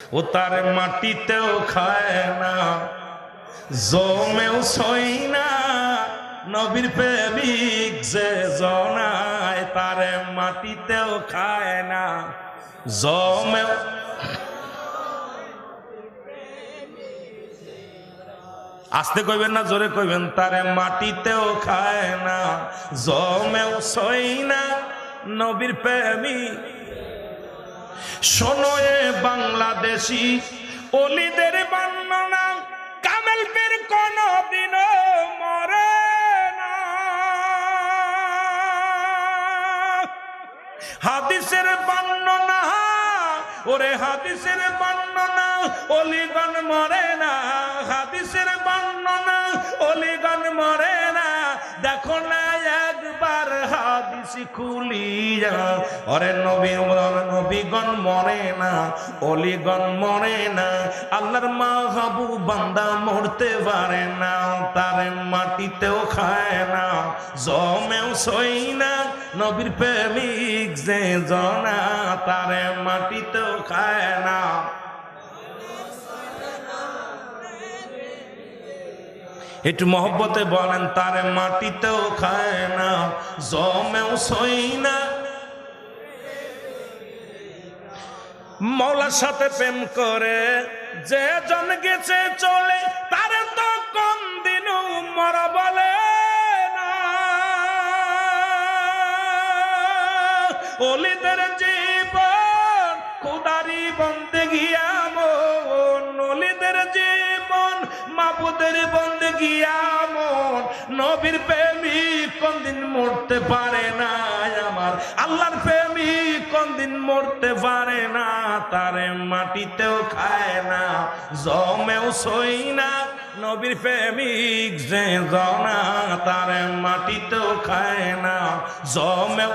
ও তার মাটিতেও খায় না, জমেও সই না, নবীর প্রেমিক যে জনায় তার মাটিতেও খায় না, জমেও আসতে কইবেন না, জোরে কইবেন, তারে মাটিতেও খায় না, জমেও সই না, নবীর প্রেমিক শোনো এ বাংলাদেশি, অলিদের বর্ণনা কামেল পীর কোন দিনও মরে হাদিসের বর্ণনা, ওরে হাদিসের বর্ণনা, অলিগণ মরে না। হাদিসের বর্ণনা হাদিস খুলিয়া ওরে নবী নবীগণ মরে না, অলিগণ মরে না। আল্লাহর মাহবু বান্দা মরতে পারে না, তার মাটিতেও খায় না, জমেও সই না। নবীর প্রেমিক যে জনা, তার মাটিতেও খায় না। একটু মহব্বতে বলেন, তারে মাটিতেও খায় না, জমেও সই না। মৌলার সাথে প্রেম করে যে জন গেছে চলে, তারে তো কোন দিন মরা বলে অলিদের জীবন, খুদারি বন্দে গিয়া মন। নবীর প্রেমিক কোনদিন মরতে পারে না আমার। আল্লাহর প্রেমিক কোনদিন মরতে পারে না, তারে মাটিতেও খায় না, জমেও সই না। নবীর প্রেমিক যে জনা, তারে মাটিতেও খায় না, জমেও